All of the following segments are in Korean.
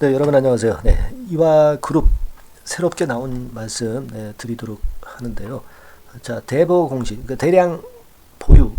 네, 여러분 안녕하세요. 네, 이와 그룹 새롭게 나온 말씀 네, 드리도록 하는데요. 자, 대보 공시, 그 대량 보유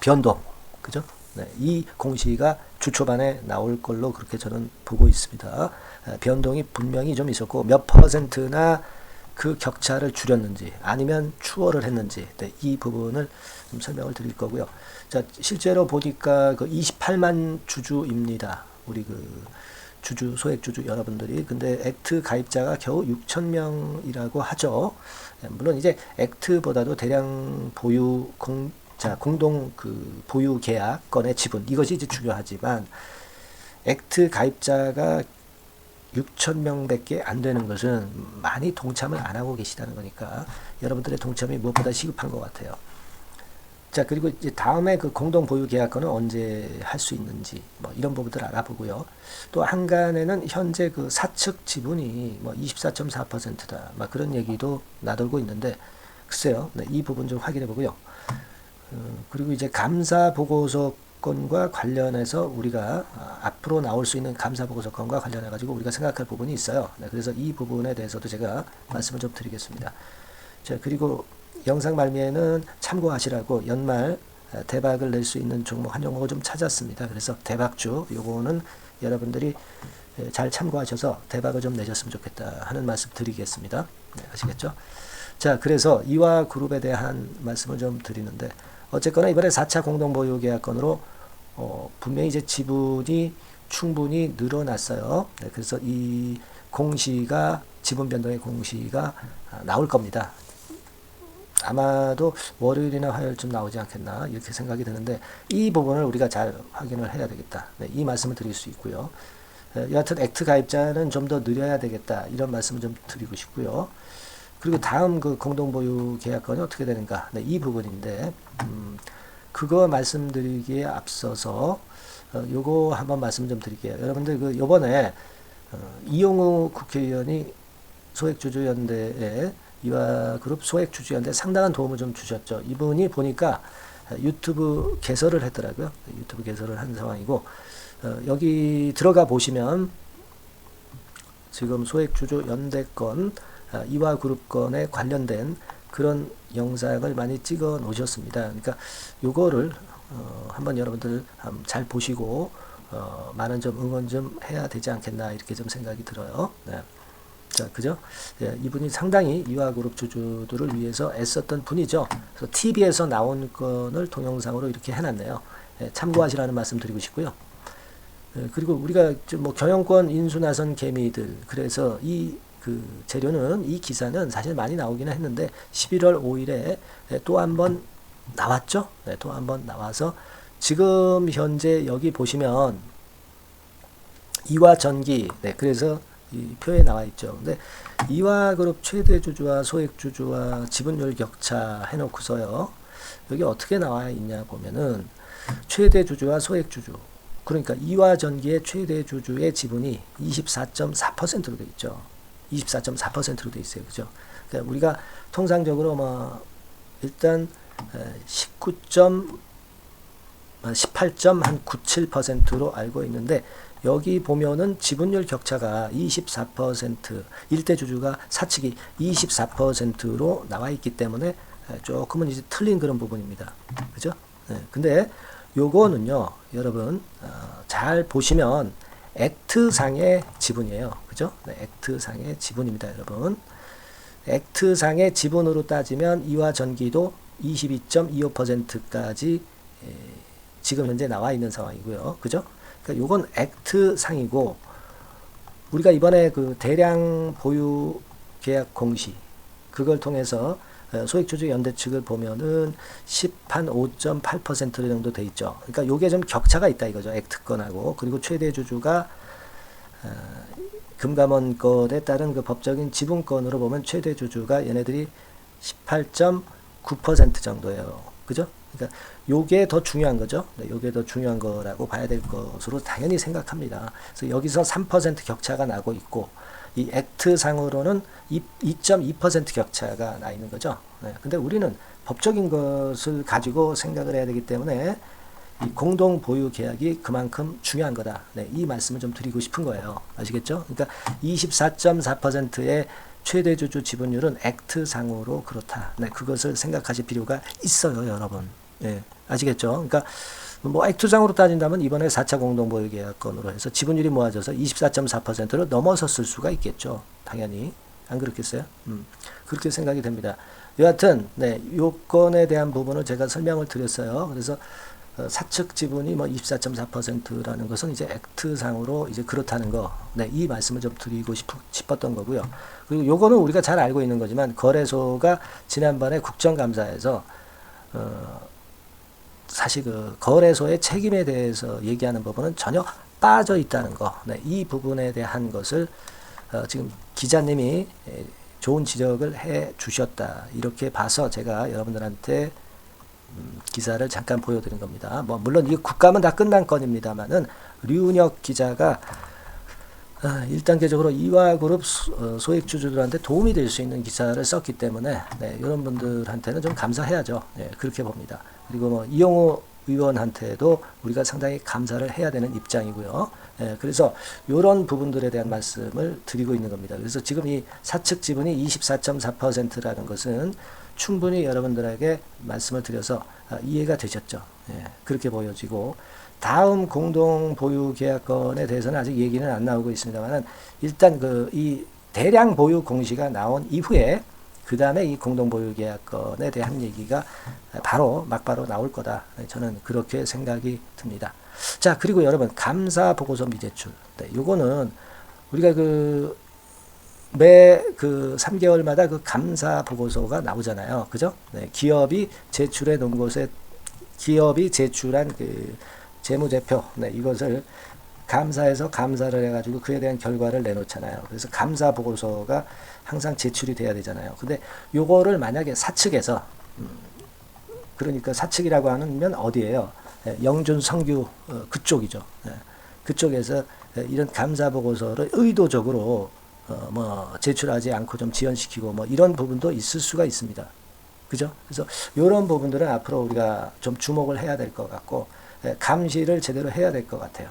변동, 그죠? 네, 이 공시가 주 초반에 나올 걸로 그렇게 저는 보고 있습니다. 에, 변동이 분명히 좀 있었고 몇 퍼센트나 그 격차를 줄였는지 아니면 추월을 했는지 네, 이 부분을 좀 설명을 드릴 거고요. 자 실제로 보니까 그 28만 주주입니다. 우리 그 주주 소액 주주 여러분들이 근데 액트 가입자가 겨우 6천 명이라고 하죠. 예, 물론 이제 액트보다도 대량 보유 공, 자 공동 그 보유 계약 건의 지분 이것이 이제 중요하지만 액트 가입자가 6천 명밖에 안 되는 것은 많이 동참을 안 하고 계시다는 거니까 여러분들의 동참이 무엇보다 시급한 것 같아요. 자 그리고 이제 다음에 그 공동 보유 계약권은 언제 할 수 있는지 뭐 이런 부분들 알아보고요. 또 한간에는 현재 그 사측 지분이 뭐 24.4%다. 막 그런 얘기도 나돌고 있는데 글쎄요. 네, 이 부분 좀 확인해 보고요. 어, 그리고 이제 감사 보고서 건과 관련해서 우리가 아, 앞으로 나올 수 있는 감사 보고서 건과 관련해 가지고 우리가 생각할 부분이 있어요. 네, 그래서 이 부분에 대해서도 제가 말씀을 좀 드리겠습니다. 자 그리고 영상 말미에는 참고하시라고 연말 아, 대박을 낼 수 있는 종목 한 종목을 좀 찾았습니다. 그래서 대박주 요거는 여러분들이 예, 잘 참고하셔서 대박을 좀 내셨으면 좋겠다 하는 말씀 드리겠습니다. 네, 아시겠죠? 자, 그래서 이와 그룹에 대한 말씀을 좀 드리는데 어쨌거나 이번에 4차 공동 보유 계약건으로 어, 분명히 이제 지분이 충분히 늘어났어요. 네, 그래서 이 공시가 지분 변동의 공시가 아, 나올 겁니다. 아마도 월요일이나 화요일쯤 나오지 않겠나 이렇게 생각이 드는데 이 부분을 우리가 잘 확인을 해야 되겠다. 네, 이 말씀을 드릴 수 있고요. 에, 여하튼 액트 가입자는 좀 더 늘려야 되겠다 이런 말씀을 좀 드리고 싶고요. 그리고 다음 그 공동보유 계약건이 어떻게 되는가 네, 이 부분인데 음, 그거 말씀드리기에 앞서서 어, 요거 한번 말씀 좀 드릴게요. 여러분들 그 요번에 어, 이용우 국회의원이 소액주주연대에 이와 그룹 소액 주주연대 상당한 도움을 좀 주셨죠. 이분이 보니까 유튜브 개설을 했더라고요. 유튜브 개설을 한 상황이고 어, 여기 들어가 보시면 지금 소액 주주 연대권 아, 이와 그룹 건에 관련된 그런 영상을 많이 찍어 놓으셨습니다. 그러니까 요거를 어, 한번 여러분들 한번 잘 보시고 어, 많은 좀 응원 좀 해야 되지 않겠나 이렇게 좀 생각이 들어요. 네. 자, 그죠? 예, 이분이 상당히 이화그룹 주주들을 위해서 애썼던 분이죠. 그래서 TV에서 나온 건을 동영상으로 이렇게 해놨네요. 예, 참고하시라는 말씀 드리고 싶고요. 예, 그리고 우리가 좀뭐 경영권 인수 나선 개미들 그래서 이 그 재료는 이 기사는 사실 많이 나오기는 했는데 11월 5일에 또한 번 나왔죠. 네, 또 한 번 나와서 지금 현재 여기 보시면 이화 전기 네, 그래서 이 표에 나와 있죠. 근데 이화 그룹 최대 주주와 소액 주주와 지분율 격차 해놓고서요. 여기 어떻게 나와 있냐 보면은 최대 주주와 소액 주주 그러니까 이화 전기의 최대 주주의 지분이 24.4%로 돼 있죠. 24.4%로 돼 있어요. 그죠? 그러니까 우리가 통상적으로 뭐 일단 19. 18.97%로 알고 있는데 여기 보면은 지분율 격차가 24% 일대 주주가 사측이 24%로 나와 있기 때문에 조금은 이제 틀린 그런 부분입니다. 그죠? 네. 근데 요거는요, 여러분 어, 잘 보시면 액트 상의 지분이에요. 그죠? 네, 액트 상의 지분입니다, 여러분. 액트 상의 지분으로 따지면 이와 전기도 22.25%까지 지금 현재 나와 있는 상황이고요. 그죠? 그러니까 요건 액트 상이고 우리가 이번에 그 대량 보유 계약 공시 그걸 통해서 어, 소액 주주 연대 측을 보면은 10한 5.8% 정도 돼 있죠. 그러니까 요게 좀 격차가 있다 이거죠. 액트건하고 그리고 최대 주주가 어, 금감원 건에 따른 그 법적인 지분권으로 보면 최대 주주가 얘네들이 18.9% 정도예요. 그죠? 그러니까 요게 더 중요한 거죠. 네, 요게 더 중요한 거라고 봐야 될 것으로 당연히 생각합니다. 그래서 여기서 3% 격차가 나고 있고 이 액트 상으로는 2.2% 격차가 나 있는 거죠. 네, 근데 우리는 법적인 것을 가지고 생각을 해야 되기 때문에 이 공동 보유 계약이 그만큼 중요한 거다. 네, 이 말씀을 좀 드리고 싶은 거예요. 아시겠죠? 그러니까 24.4%의 최대 주주 지분율은 액트 상으로 그렇다. 네, 그것을 생각하실 필요가 있어요, 여러분. 예, 아시겠죠? 그러니까 뭐 액투상으로 따진다면 이번에 4차 공동보유 계약 건으로 해서 지분율이 모아져서 24.4%를 넘어섰을 수가 있겠죠. 당연히. 안 그렇겠어요? 음, 그렇게 생각이 됩니다. 여하튼, 네, 요건에 대한 부분을 제가 설명을 드렸어요. 그래서 어, 사측 지분이 뭐 24.4%라는 것은 이제 액트상으로 이제 그렇다는 거, 네, 이 말씀을 좀 드리고 싶, 싶었던 거고요. 그리고 요거는 우리가 잘 알고 있는 거지만 거래소가 지난번에 국정감사에서 어, 사실 그 거래소의 책임에 대해서 얘기하는 부분은 전혀 빠져 있다는 거, 네, 이 부분에 대한 것을 어, 지금 기자님이 에, 좋은 지적을 해 주셨다 이렇게 봐서 제가 여러분들한테 음, 기사를 잠깐 보여드린 겁니다. 뭐 물론 이 국감은 다 끝난 건입니다만은 류은혁 기자가 아, 1단계적으로 이화 그룹 소- 어, 소액 주주들한테 도움이 될 수 있는 기사를 썼기 때문에 네, 이런 분들한테는 좀 감사해야죠. 네, 그렇게 봅니다. 그리고 뭐 이용호 의원한테도 우리가 상당히 감사를 해야 되는 입장이고요. 예, 그래서 이런 부분들에 대한 말씀을 드리고 있는 겁니다. 그래서 지금 이 사측 지분이 24.4%라는 것은 충분히 여러분들에게 말씀을 드려서 아, 이해가 되셨죠. 예, 그렇게 보여지고 다음 공동 보유 계약건에 대해서는 아직 얘기는 안 나오고 있습니다만은 일단 그 이 대량 보유 공시가 나온 이후에 그 다음에 이 공동 보유 계약건에 대한 얘기가 바로 막바로 나올 거다. 네, 저는 그렇게 생각이 듭니다. 자 그리고 여러분 감사 보고서 미제출. 네, 요거는 우리가 그 매그 3개월마다 그 감사 보고서가 나오잖아요. 그죠? 네, 기업이 제출해 놓은 곳에 기업이 제출한 그 재무제표, 네, 이것을 감사해서 감사를 해가지고 그에 대한 결과를 내놓잖아요. 그래서 감사 보고서가 항상 제출이 돼야 되잖아요. 근데 요거를 만약에 사측에서 음, 그러니까 사측이라고 하면 어디예요? 예, 영준 성규 어, 그쪽이죠. 예, 그쪽에서 예, 이런 감사 보고서를 의도적으로 어, 뭐 제출하지 않고 좀 지연시키고 뭐 이런 부분도 있을 수가 있습니다. 그죠? 그래서 이런 부분들은 앞으로 우리가 좀 주목을 해야 될 것 같고 예, 감시를 제대로 해야 될 것 같아요.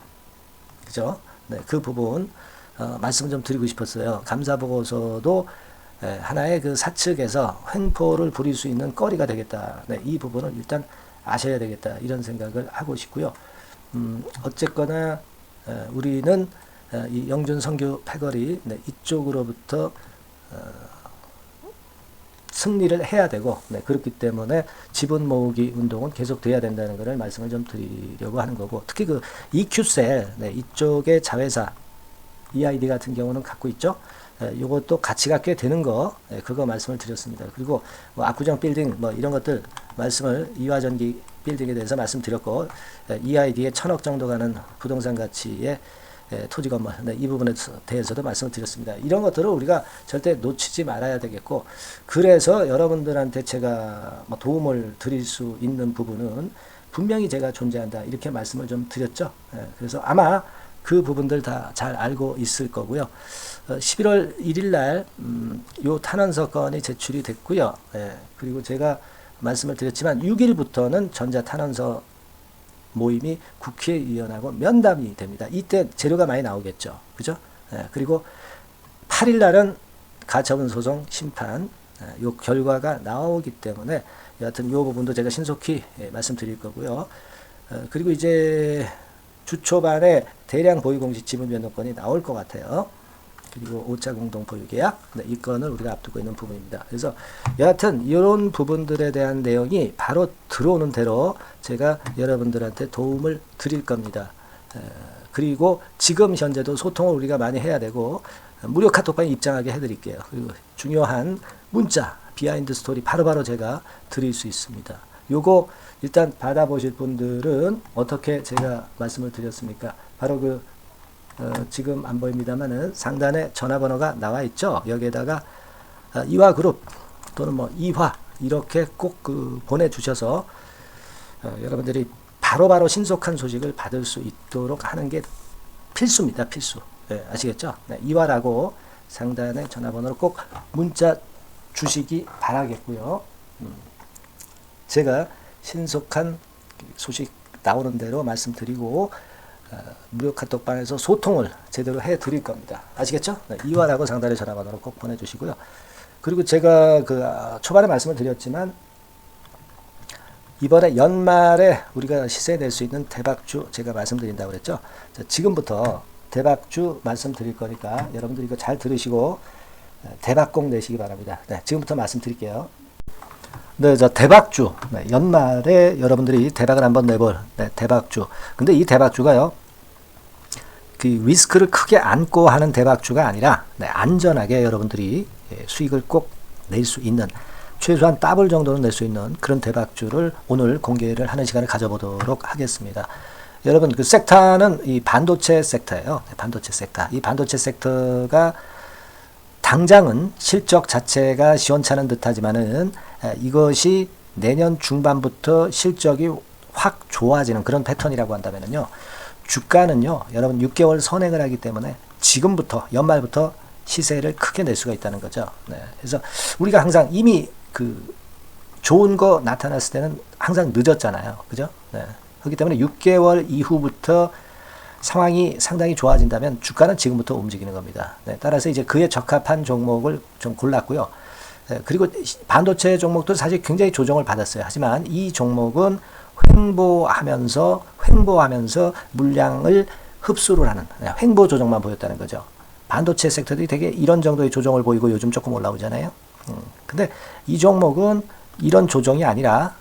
그죠? 네, 그 부분 어, 말씀 좀 드리고 싶었어요. 감사 보고서도 예, 하나의 그 사측에서 횡포를 부릴 수 있는 거리가 되겠다. 네, 이 부분을 일단 아셔야 되겠다. 이런 생각을 하고 싶고요. 음, 어쨌거나 에, 우리는 에, 이 영준 성교 패거리 네, 이쪽으로부터 어, 승리를 해야 되고 네, 그렇기 때문에 지분 모으기 운동은 계속 돼야 된다는 것을 말씀을 좀 드리려고 하는 거고 특히 그 EQ셀 네, 이쪽의 자회사 EID 같은 경우는 갖고 있죠. 예, 요것도 가치가 꽤 되는 거, 예, 그거 말씀을 드렸습니다. 그리고 뭐 압구정 빌딩 뭐 이런 것들 말씀을 이화전기 빌딩에 대해서 말씀드렸고, 예, EID에 천억 정도 가는 부동산 가치의 예, 토지 건물, 네, 이 부분에 대해서도 말씀을 드렸습니다. 이런 것들을 우리가 절대 놓치지 말아야 되겠고, 그래서 여러분들한테 제가 뭐 도움을 드릴 수 있는 부분은 분명히 제가 존재한다. 이렇게 말씀을 좀 드렸죠. 예, 그래서 아마 그 부분들 다 잘 알고 있을 거고요. 어, 11월 1일 날, 음, 요 탄원서 건이 제출이 됐고요. 예, 그리고 제가 말씀을 드렸지만 6일부터는 전자 탄원서 모임이 국회의원하고 면담이 됩니다. 이때 재료가 많이 나오겠죠. 그죠? 예, 그리고 8일 날은 가처분 소송 심판, 예, 요 결과가 나오기 때문에 여하튼 요 부분도 제가 신속히 예, 말씀드릴 거고요. 어, 그리고 이제 주 초반에 대량 보유공시 지분 변동권이 나올 것 같아요. 그리고 5차 공동 보유 계약 네, 이 건을 우리가 앞두고 있는 부분입니다. 그래서 여하튼 이런 부분들에 대한 내용이 바로 들어오는 대로 제가 여러분들한테 도움을 드릴 겁니다. 에, 그리고 지금 현재도 소통을 우리가 많이 해야 되고 무료 카톡방에 입장하게 해드릴게요. 그리고 중요한 문자 비하인드 스토리 바로바로 제가 드릴 수 있습니다. 요거 일단 받아보실 분들은 어떻게 제가 말씀을 드렸습니까? 바로 그 어, 지금 안 보입니다만은 상단에 전화번호가 나와 있죠. 여기에다가 어, 이화 그룹 또는 뭐 이화 이렇게 꼭 그 보내주셔서 어, 여러분들이 바로바로 신속한 소식을 받을 수 있도록 하는 게 필수입니다. 필수. 네, 아시겠죠? 네, 이화라고 상단에 전화번호를 꼭 문자 주시기 바라겠고요. 음, 제가 신속한 소식 나오는 대로 말씀드리고 어, 무료 카톡방에서 소통을 제대로 해 드릴 겁니다. 아시겠죠? 네, 이화라고 상단에 전화 번호로 꼭 보내주시고요. 그리고 제가 그 아, 초반에 말씀을 드렸지만 이번에 연말에 우리가 시세 낼 수 있는 대박주 제가 말씀드린다고 그랬죠. 자, 지금부터 대박주 말씀드릴 거니까 여러분들 이거 잘 들으시고 어, 대박공 내시기 바랍니다. 네, 지금부터 말씀드릴게요. 네, 저 대박주. 네, 연말에 여러분들이 대박을 한번 내볼 네, 대박주. 근데 이 대박주가요. 그 리스크를 크게 안고 하는 대박주가 아니라 네, 안전하게 여러분들이 예, 수익을 꼭 낼 수 있는 최소한 더블 정도는 낼 수 있는 그런 대박주를 오늘 공개를 하는 시간을 가져보도록 하겠습니다. 여러분 그 섹터는 이 반도체 섹터예요. 네, 반도체 섹터. 이 반도체 섹터가 당장은 실적 자체가 시원찮은 듯하지만은 에, 이것이 내년 중반부터 실적이 확 좋아지는 그런 패턴이라고 한다면은요. 주가는요. 여러분 6개월 선행을 하기 때문에 지금부터 연말부터 시세를 크게 낼 수가 있다는 거죠. 네. 그래서 우리가 항상 이미 그 좋은 거 나타났을 때는 항상 늦었잖아요. 그죠? 네. 그렇기 때문에 6개월 이후부터 상황이 상당히 좋아진다면 주가는 지금부터 움직이는 겁니다. 네, 따라서 이제 그에 적합한 종목을 좀 골랐고요. 네, 그리고 반도체 종목도 사실 굉장히 조정을 받았어요. 하지만 이 종목은 횡보하면서 횡보하면서 물량을 흡수를 하는 네, 횡보 조정만 보였다는 거죠. 반도체 섹터들이 되게 이런 정도의 조정을 보이고 요즘 조금 올라오잖아요. 음, 근데 이 종목은 이런 조정이 아니라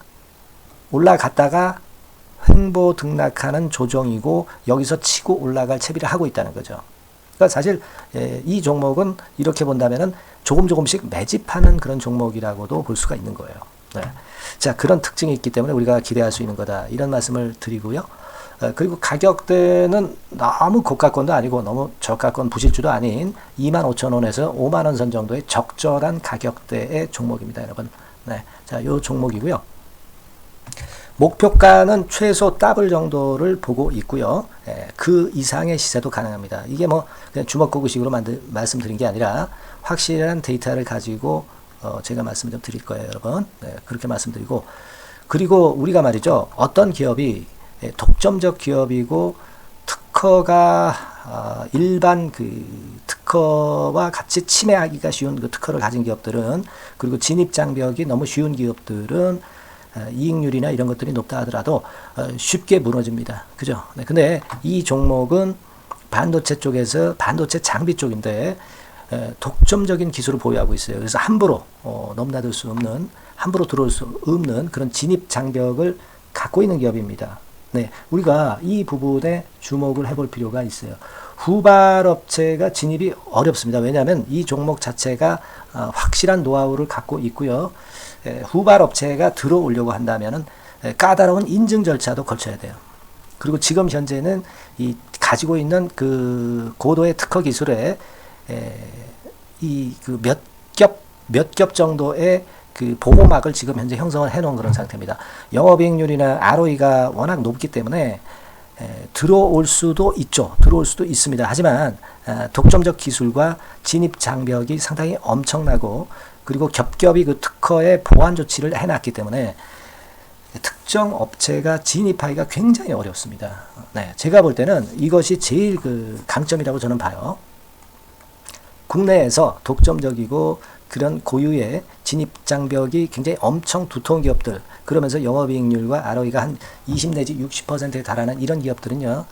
올라갔다가 횡보 등락하는 조정이고 여기서 치고 올라갈 채비를 하고 있다는 거죠. 그러니까 사실 예, 이 종목은 이렇게 본다면은 조금 조금씩 매집하는 그런 종목이라고도 볼 수가 있는 거예요. 네. 자 그런 특징이 있기 때문에 우리가 기대할 수 있는 거다 이런 말씀을 드리고요. 어, 그리고 가격대는 너무 고가권도 아니고 너무 저가권 부실주도 아닌 25,000원에서 5만원 선 정도의 적절한 가격대의 종목입니다, 여러분. 네. 자, 요 종목이고요. 목표가는 최소 더블 정도를 보고 있고요. 예, 그 이상의 시세도 가능합니다. 이게 뭐 그냥 주먹구구식으로 만들, 말씀드린 게 아니라 확실한 데이터를 가지고 어, 제가 말씀 좀 드릴 거예요, 여러분. 네, 그렇게 말씀드리고 그리고 우리가 말이죠. 어떤 기업이 예, 독점적 기업이고 특허가 어, 일반 그 특허와 같이 침해하기가 쉬운 그 특허를 가진 기업들은 그리고 진입 장벽이 너무 쉬운 기업들은 어, 이익률이나 이런 것들이 높다 하더라도 어, 쉽게 무너집니다. 그죠? 네, 근데 이 종목은 반도체 쪽에서 반도체 장비 쪽인데 에, 독점적인 기술을 보유하고 있어요. 그래서 함부로 어, 넘나들 수 없는 함부로 들어올 수 없는 그런 진입 장벽을 갖고 있는 기업입니다. 네, 우리가 이 부분에 주목을 해볼 필요가 있어요. 후발 업체가 진입이 어렵습니다. 왜냐하면 이 종목 자체가 어, 확실한 노하우를 갖고 있고요. 에, 후발 업체가 들어오려고 한다면은 에, 까다로운 인증 절차도 거쳐야 돼요. 그리고 지금 현재는 이 가지고 있는 그 고도의 특허 기술에 이 그 몇 겹 몇 겹 정도의 그 보호막을 지금 현재 형성을 해놓은 그런 상태입니다. 영업이익률이나 ROE가 워낙 높기 때문에 에, 들어올 수도 있죠. 들어올 수도 있습니다. 하지만 아, 독점적 기술과 진입 장벽이 상당히 엄청나고 그리고 겹겹이 그 특허의 보완 조치를 해놨기 때문에 특정 업체가 진입하기가 굉장히 어렵습니다. 네, 제가 볼 때는 이것이 제일 그 강점이라고 저는 봐요. 국내에서 독점적이고 그런 고유의 진입 장벽이 굉장히 엄청 두터운 기업들 그러면서 영업이익률과 ROE가 한 20 내지 60%에 달하는 이런 기업들은요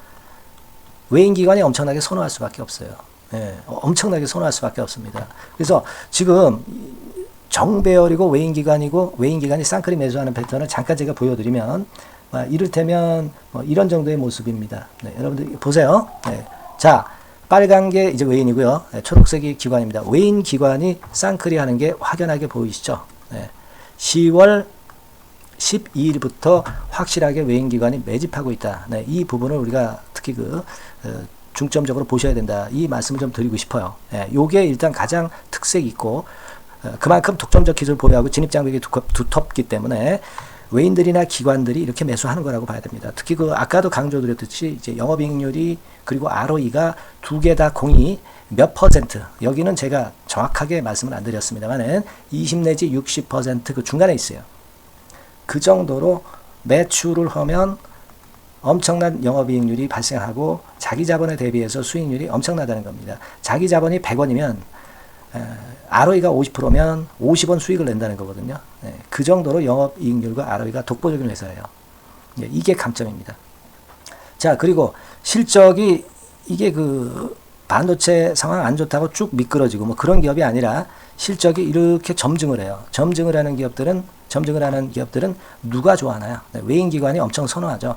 외인 기관이 엄청나게 선호할 수밖에 없어요. 예, 엄청나게 선호할 수밖에 없습니다. 그래서 지금 정배열이고 외인 기관이고 외인 기관이 쌍크림 매수하는 패턴을 잠깐 제가 보여드리면 아, 이를테면 뭐 이런 정도의 모습입니다. 네, 여러분들 보세요. 네. 자. 빨간 게 이제 외인이고요. 네, 초록색이 기관입니다. 외인 기관이 쌍크리 하는 게 확연하게 보이시죠? 네. 10월 12일부터 확실하게 외인 기관이 매집하고 있다. 네, 이 부분을 우리가 특히 그 어, 중점적으로 보셔야 된다. 이 말씀을 좀 드리고 싶어요. 예, 요게 일단 가장 특색이 있고 어, 그만큼 독점적 기술 보유하고 진입 장벽이 두텁 기 때문에 외인들이나 기관들이 이렇게 매수하는 거라고 봐야 됩니다. 특히 그 아까도 강조드렸듯이 이제 영업이익률이 그리고 ROE가 두 개 다 공이 몇 퍼센트 여기는 제가 정확하게 말씀을 안 드렸습니다만은 20 내지 60%그 중간에 있어요. 그 정도로 매출을 하면 엄청난 영업이익률이 발생하고 자기 자본에 대비해서 수익률이 엄청나다는 겁니다. 자기 자본이 100원이면 ROE가 50%면 50원 수익을 낸다는 거거든요. 예, 그 정도로 영업이익률과 ROE가 독보적인 회사예요. 예, 이게 강점입니다. 자 그리고 실적이 이게 그 반도체 상황 안 좋다고 쭉 미끄러지고 뭐 그런 기업이 아니라 실적이 이렇게 점증을 해요. 점증을 하는 기업들은 점증을 하는 기업들은 누가 좋아하나요? 네, 외인 기관이 엄청 선호하죠.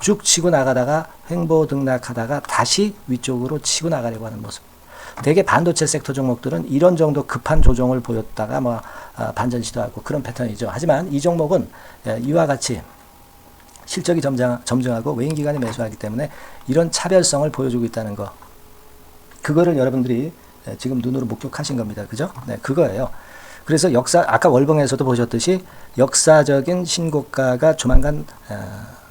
쭉 치고 나가다가 횡보 등락하다가 다시 위쪽으로 치고 나가려고 하는 모습. 대개 반도체 섹터 종목들은 이런 정도 급한 조정을 보였다가 뭐 아, 반전 시도하고 그런 패턴이죠. 하지만 이 종목은 예, 이와 같이 실적이 점장, 점증하고 외인 기관이 매수하기 때문에 이런 차별성을 보여주고 있다는 거. 그거를 여러분들이 예, 지금 눈으로 목격하신 겁니다. 그죠? 네, 그거예요. 그래서 역사 아까 월봉에서도 보셨듯이 역사적인 신고가가 조만간 어,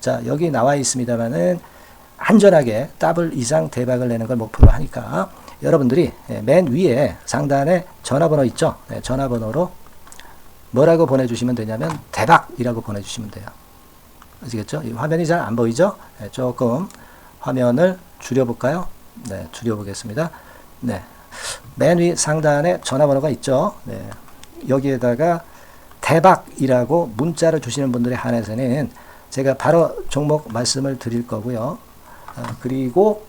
자, 여기 나와 있습니다만은 안전하게 더블 이상 대박을 내는 걸 목표로 하니까 여러분들이 예, 맨 위에 상단에 전화번호 있죠? 네, 전화번호로 뭐라고 보내주시면 되냐면 대박이라고 보내주시면 돼요. 아시겠죠? 이 화면이 잘 안 보이죠? 네, 조금 화면을 줄여볼까요? 네, 줄여보겠습니다. 네. 맨 위 상단에 전화번호가 있죠? 네. 여기에다가 대박이라고 문자를 주시는 분들에 한해서는 제가 바로 종목 말씀을 드릴 거고요. 어, 그리고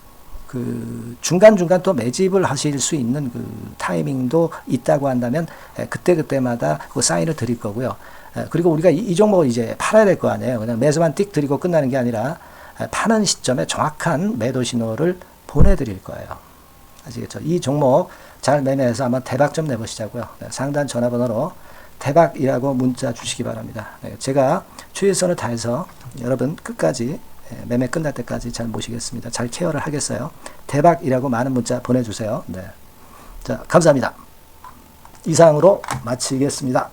그 중간중간 또 매집을 하실 수 있는 그 타이밍도 있다고 한다면 예, 그때그때마다 그 사인을 드릴 거고요. 예, 그리고 우리가 이, 이 종목을 이제 팔아야 될 거 아니에요. 그냥 매수만 띡 드리고 끝나는 게 아니라 예, 파는 시점에 정확한 매도 신호를 보내드릴 거예요. 아시겠죠? 이 종목 잘 매매해서 한번 대박 좀 내보시자고요. 네, 상단 전화번호로 대박이라고 문자 주시기 바랍니다. 네, 제가 최선을 다해서 여러분 끝까지 예, 매매 끝날 때까지 잘 모시겠습니다. 잘 케어를 하겠어요. 대박이라고 많은 문자 보내주세요. 네. 자, 감사합니다. 이상으로 마치겠습니다.